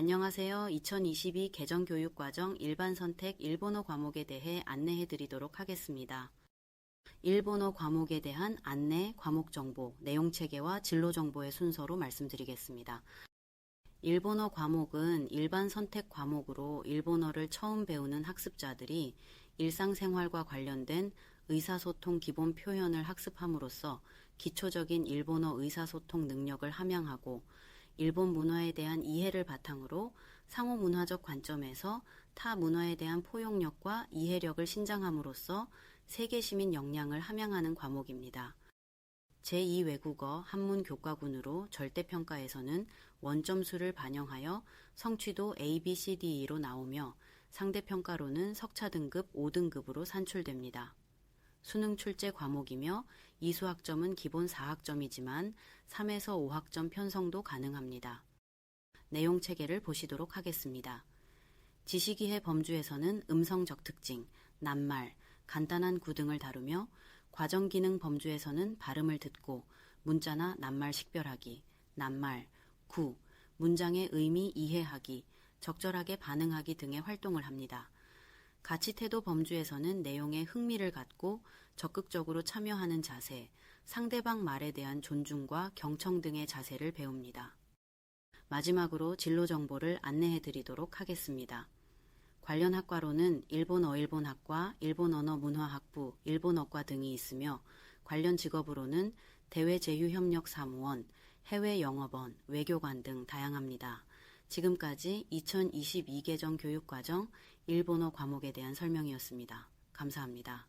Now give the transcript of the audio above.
안녕하세요. 2022 개정교육과정 일반 선택 일본어 과목에 대해 안내해 드리도록 하겠습니다. 일본어 과목에 대한 안내, 과목 정보, 내용 체계와 진로 정보의 순서로 말씀드리겠습니다. 일본어 과목은 일반 선택 과목으로 일본어를 처음 배우는 학습자들이 일상생활과 관련된 의사소통 기본 표현을 학습함으로써 기초적인 일본어 의사소통 능력을 함양하고 일본 문화에 대한 이해를 바탕으로 상호 문화적 관점에서 타 문화에 대한 포용력과 이해력을 신장함으로써 세계 시민 역량을 함양하는 과목입니다. 제2외국어 한문 교과군으로 절대평가에서는 원점수를 반영하여 성취도 A, B, C, D, E로 나오며 상대평가로는 석차 등급 5등급으로 산출됩니다. 수능 출제 과목이며 이수학점은 기본 4학점이지만 3에서 5학점 편성도 가능합니다. 내용 체계를 보시도록 하겠습니다. 지식이해 범주에서는 음성적 특징, 낱말, 간단한 구 등을 다루며 과정 기능 범주에서는 발음을 듣고 문자나 낱말 식별하기, 낱말, 구, 문장의 의미 이해하기, 적절하게 반응하기 등의 활동을 합니다. 가치 태도 범주에서는 내용에 흥미를 갖고 적극적으로 참여하는 자세, 상대방 말에 대한 존중과 경청 등의 자세를 배웁니다. 마지막으로 진로 정보를 안내해 드리도록 하겠습니다. 관련 학과로는 일본어일본학과, 일본언어문화학부, 일본어과 등이 있으며 관련 직업으로는 대외제휴협력사무원, 해외영업원, 외교관 등 다양합니다. 지금까지 2022개정 교육과정 일본어 과목에 대한 설명이었습니다. 감사합니다.